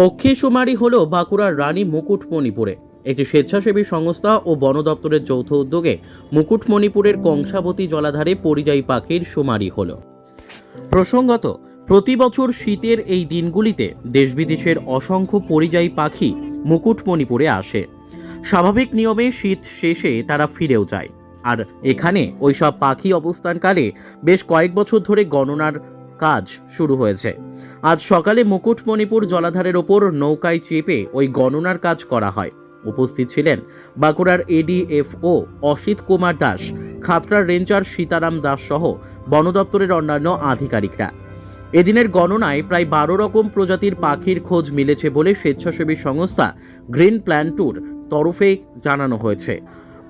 পক্ষী শুমারি হল বাঁকুড়ার রানী মুকুটমণিপুরে। একটি স্বেচ্ছাসেবী সংস্থা ও বন দপ্তরের যৌথ উদ্যোগে মুকুটমণিপুরের কংসাবতী জলাধারে পরিযায়ী পাখির শুমারি হল। প্রসঙ্গত, প্রতি বছর শীতের এই দিনগুলিতে দেশ বিদেশের অসংখ্য পরিযায়ী পাখি মুকুটমণিপুরে আসে। স্বাভাবিক নিয়মে শীত শেষে তারা ফিরেও যায়। আর এখানে ওইসব পাখি অবস্থানকালে বেশ কয়েক বছর ধরে গণনার কাজ শুরু হয়েছে। আজ সকালে মুকুটমণিপুর জলাধারের ওপর নৌকায় চেপে ওই গণনার কাজ করা হয়। উপস্থিত ছিলেন বাঁকুড়ার এডিএফও অসিত কুমার দাস, খাতড়ার রেঞ্জার সীতারাম দাস সহ বন দপ্তরের অন্যান্য আধিকারিকরা। এদিনের গণনায় প্রায় বারো রকম প্রজাতির পাখির খোঁজ মিলেছে বলে স্বেচ্ছাসেবী সংস্থা গ্রিন প্ল্যান ট্যুর তরফে জানানো হয়েছে।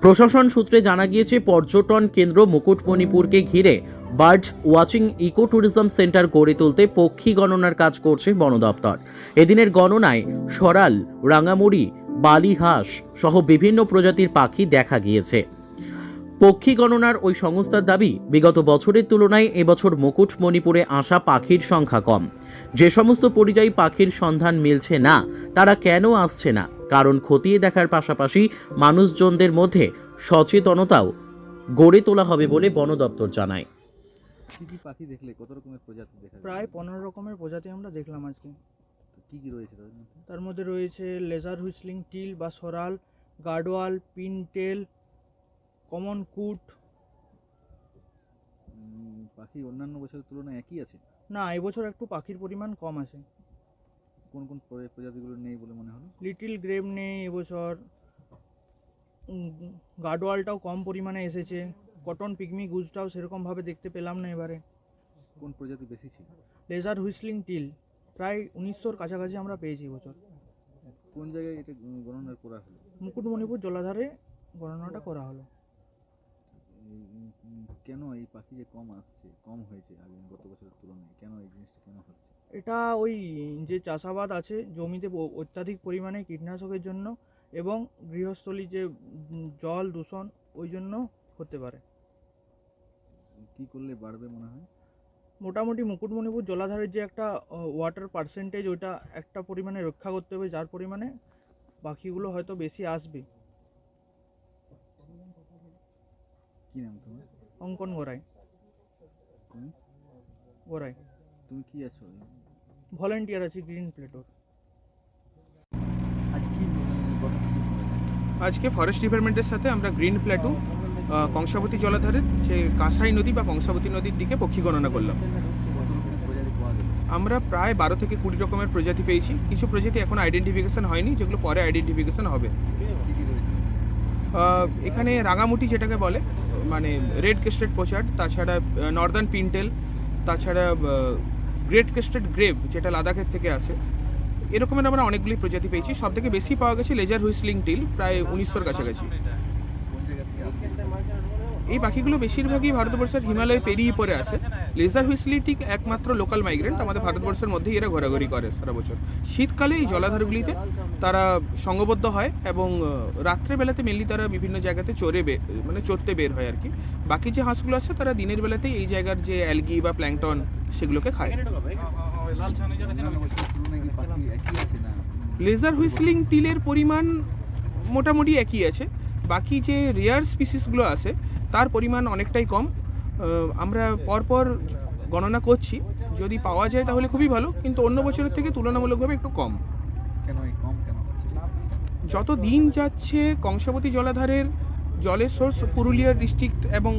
প্রশাসন সূত্রে জানা গিয়েছে, পর্যটন কেন্দ্র মুকুটমণিপুরকে ঘিরে bird watching eco tourism centre গড়ে তুলতে পক্ষী গণনার কাজ করছে বন দপ্তর। এদিনের গণনায় সরাল, রাঙামুড়ি, বালিহাঁস সহ বিভিন্ন প্রজাতির পাখি দেখা গিয়েছে। পক্ষী গণনার ওই সংস্থার দাবি, বিগত বছরের তুলনায় এবছর মুকুটমণিপুরে আসা পাখির সংখ্যা কম। যে সমস্ত পরিযায়ী পাখির সন্ধান মিলছে না, তারা কেন আসছে না? কারণ খতিয়ে দেখার পাশাপাশি মানুষজনদের মধ্যে সচেতনতাও গড়ে তোলা হবে বলে বন দপ্তর জানায়। কি কি পাখি দেখলে কত রকমের প্রজাতি দেখা প্রায় পনেরো রকমের প্রজাতি আমরা দেখলাম আজকে। তো কি কি রয়েছে তার মধ্যে রয়েছে লেজার হুইসলিং টিল বা সরাল গার্ডওয়াল পিনটেল কমন কুট। পাখি অন্যান্য বছরের তুলনায় একই আছে? না এবছর একটু পাখির পরিমাণ কম আছে। কোন কোন প্রজাতিগুলো নেই বলে মনে হলো? লিটিল গ্রেভ নেই এবছর। গার্ডওয়ালটাও কম পরিমাণে এসেছে। কটন পিকমি গুজটাও সেরকমভাবে দেখতে পেলাম না এবারে। কোন প্রজাতি বেশি ছিল? Lesser whistling teal. প্রায় উনিশশোর কাছাকাছি আমরা পেয়েছি এবছর। কোন জায়গায় এটা গণনা করা হলো? মুকুটমণিপুর জলাধারে গণনাটা করা হলো। কেন এই পাখি যে কম আসছে কম হয়েছে আগে গত বছরের তুলনায়? কেন এই জিনিসটা কেন হচ্ছে? এটা ওই যে চাষাবাদ আছে জমিতে অত্যাধিক পরিমাণে কীটনাশকের জন্য এবং গৃহস্থলী যে জল দূষণ ওই জন্য হতে পারে। কি করলে বাড়বে মনে হয়? মোটামুটি মুকুটমণিপুর জলাধারের যে একটা ওয়াটার পার্সেন্টেজ ওইটা একটা পরিমাণে রক্ষা করতে হবে যার পরিমাণে বাকিগুলো হয়তো বেশি আসবে। কি নাম তোমার? অঙ্কন গোড়াই। তুমি গোড়াই। তুমি কি আছো? ভলেন্টিয়ার আছে গ্রিন প্লেটোর। আজ কি? আজকে ফরেস্ট ডিপার্টমেন্টের সাথে আমরা গ্রিন প্ল্যাটু কংসাবতী জলাধারের যে কাঁসাই নদী বা কংসাবতী নদীর দিকে পক্ষী গণনা করলাম। আমরা প্রায় বারো থেকে কুড়ি রকমের প্রজাতি পেয়েছি। কিছু প্রজাতি এখন আইডেন্টিফিকেশন হয়নি যেগুলো পরে আইডেন্টিফিকেশন হবে। এখানে রাঙামুটি যেটাকে বলে মানে রেড কেস্টেড পোচার্ড তাছাড়া নর্দার্ন পিনটেল তাছাড়া গ্রেট ক্রেস্টেড গ্রেভ যেটা লাদাখের থেকে আসে, এরকমের আমরা অনেকগুলি প্রজাতি পেয়েছি। সব থেকে বেশি পাওয়া গেছে লেজার হুইসলিং টিল প্রায় উনিশশোর কাছাকাছি। এই পাখিগুলো বেশিরভাগই ভারতবর্ষের হিমালয় পেরিয়ে পরে আসে। লেজার হুইসলিটি একমাত্র লোকাল মাইগ্রেন্ট আমাদের ভারতবর্ষের মধ্যেই এরা ঘোরাঘুরি করে সারা বছর। শীতকালে এই জলাধারগুলিতে তারা সংঘবদ্ধ হয় এবং রাত্রেবেলাতে মেনলি তারা বিভিন্ন জায়গাতে চড়ে মানে চড়তে বের হয় আর কি। বাকি যে হাঁসগুলো আছে, তারা দিনের বেলাতেই এই জায়গার যে অ্যালগি বা প্ল্যাংটন সেগুলোকে খায়। অন্যান্য বছরের তুলনায় কি পাখি একই আছে না? লেজার হুইসলিং টিলের পরিমাণ মোটামুটি একই আছে। বাকি যে রেয়ার স্পিসিসগুলো আছে তার পরিমাণ অনেকটাই কম। আমরা পরপর গণনা করছি। যদি পাওয়া যায় তাহলে খুবই ভালো কিন্তু অন্য বছরের থেকে তুলনামূলকভাবে একটু কম। কেন এই কম কেন? হচ্ছে যত দিন যাচ্ছে কংসাবতী জলাধারের জলের সোর্স পুরুলিয়া ডিস্ট্রিক্ট এবং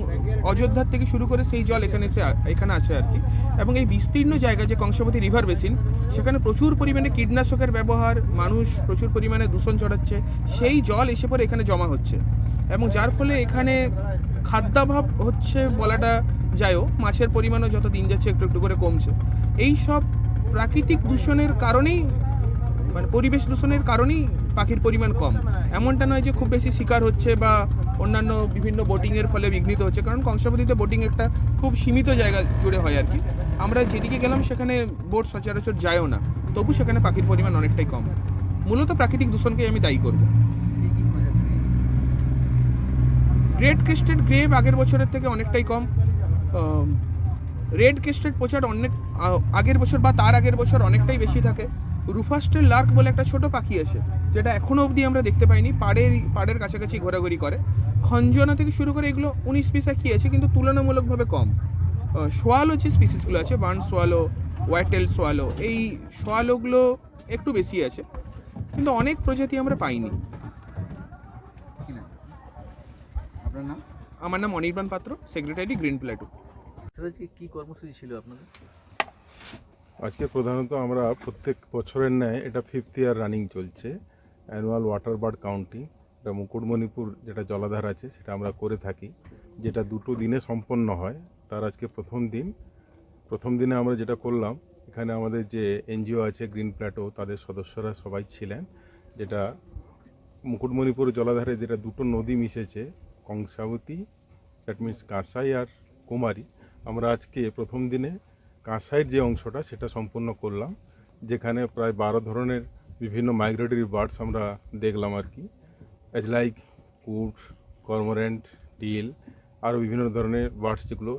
অযোধ্যার থেকে শুরু করে সেই জল এখানে এসে, এখানে আসে আর কি। এবং এই বিস্তীর্ণ জায়গা যে কংসাবতী রিভার বেসিন, সেখানে প্রচুর পরিমাণে কীটনাশকের ব্যবহার, মানুষ প্রচুর পরিমাণে দূষণ ছড়াচ্ছে, সেই জল এসে পরে এখানে জমা হচ্ছে। এবং যার ফলে এখানে খাদ্যাভাব হচ্ছে বলাটা যায়ও, মাছের পরিমাণও যত দিন যাচ্ছে একটু একটু করে কমছে। এই সব প্রাকৃতিক দূষণের কারণেই মানে পরিবেশ দূষণের কারণেই পাখির পরিমাণ কম। এমনটা নয় যে খুব বেশি শিকার হচ্ছে বা অন্যান্য বিভিন্ন বোটিংয়ের ফলে বিঘ্নিত হচ্ছে, কারণ কংসাবতীতে বোটিং একটা খুব সীমিত জায়গা জুড়ে হয় আর কি। আমরা যেদিকে গেলাম সেখানে বোট সচরাচর যায়ও না, তবু সেখানে পাখির পরিমাণ অনেকটাই কম। মূলত প্রাকৃতিক দূষণকে আমি দায়ী করব। রেড ক্রেস্টেড গ্রেভ আগের বছরের থেকে অনেকটাই কম। রেড ক্রেস্টেড পোচার অনেক আগের বছর বা তার আগের বছর অনেকটাই বেশি থাকে। রুফাস্টের লার্ক বলে একটা ছোট পাখি আছে যেটা এখনও অবধি আমরা দেখতে পাইনি পাড়ের পাড়ের কাছাকাছি ঘোরাঘুরি করে। খঞ্জনা থেকে শুরু করে এগুলো উনিশ পিস কি আছে কিন্তু তুলনামূলকভাবে কম। সোয়ালো যে স্পিসিসগুলো আছে বার্ন সোয়ালো হোয়াইটেল সোয়ালো এই সোয়ালোগুলো একটু বেশি আছে কিন্তু অনেক প্রজাতি আমরা পাইনি। আপনার নাম? আমার নাম অনির্বাণ পাত্র সেক্রেটারি গ্রিন প্ল্যাটু কি কর্মসূচি ছিল আপনাদের? আজকে প্রধানত আমরা প্রত্যেক বছরের ন্যায় এটা ফিফথ ইয়ার রানিং চলছে অ্যানুয়াল ওয়াটার বার্ড কাউন্টিং এটা মুকুটমণিপুর যেটা জলাধার আছে, সেটা আমরা করে থাকি, যেটা দুটো দিনে সম্পন্ন হয়। তার আজকে প্রথম দিন। প্রথম দিনে আমরা যেটা করলাম, এখানে আমাদের যে এনজিও আছে গ্রিন প্ল্যাটো তাদের সদস্যরা সবাই ছিলেন, যেটা মুকুটমণিপুর জলাধারে যেটা দুটো নদী মিশেছে, কংসাবতী দ্যাট মিন্স কাঁসাই আর কুমারী। আমরা আজকে প্রথম দিনে কাঁসাইয়ের যে অংশটা, সেটা সম্পূর্ণ করলাম। যেখানে প্রায় বারো ধরনের বিভিন্ন মাইগ্রেটরি বার্ডস আমরা দেখলাম আর কি। অ্যাজ লাইক কুট কর্মোরেন্ট টিল আরও বিভিন্ন ধরনের বার্ডস যেগুলো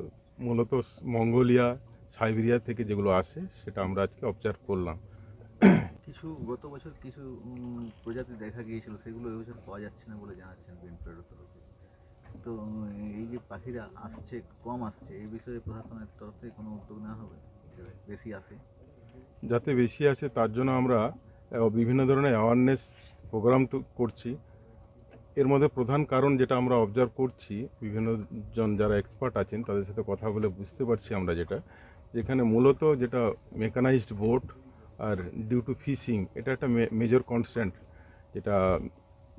মূলত মঙ্গোলিয়া, সাইবেরিয়া থেকে যেগুলো আসে, সেটা আমরা আজকে অবজার্ভ করলাম। কিছু গত বছর কিছু প্রজাতি দেখা গিয়েছিল, সেগুলো এবছর পাওয়া যাচ্ছে না বলে জানাচ্ছেন তো এই পাখিরা আসছে, কম আসছে, এই বিষয়ে প্রশাসনের তরফ থেকে কোনো উদ্যোগ নেওয়া হবে? বেশি আসে যাতে বেশি আসে, তার জন্য আমরা বিভিন্ন ধরনের অ্যাওয়ারনেস প্রোগ্রাম তো করছি। এর মধ্যে প্রধান কারণ যেটা আমরা অবজার্ভ করছি, বিভিন্ন জন যারা এক্সপার্ট আছেন, তাদের সাথে কথা বলে বুঝতে পারছি আমরা যেটা। যেখানে মূলত যেটা মেকানাইজড বোট আর ডিউ টু ফিশিং এটা একটা মেজর কনস্ট্যান্ট যেটা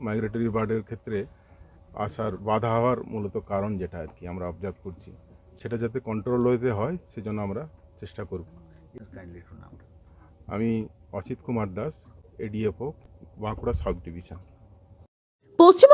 মাইগ্রেটরি বার্ডের ক্ষেত্রে আসার বাধা হওয়ার মূলত কারণ যেটা আর কি আমরা অবজার্ভ করছি। সেটা যাতে কন্ট্রোল হইতে হয় সেজন্য আমরা চেষ্টা করব। আমি Asit Kumar Das ADFO Bankura south division Paschimbanga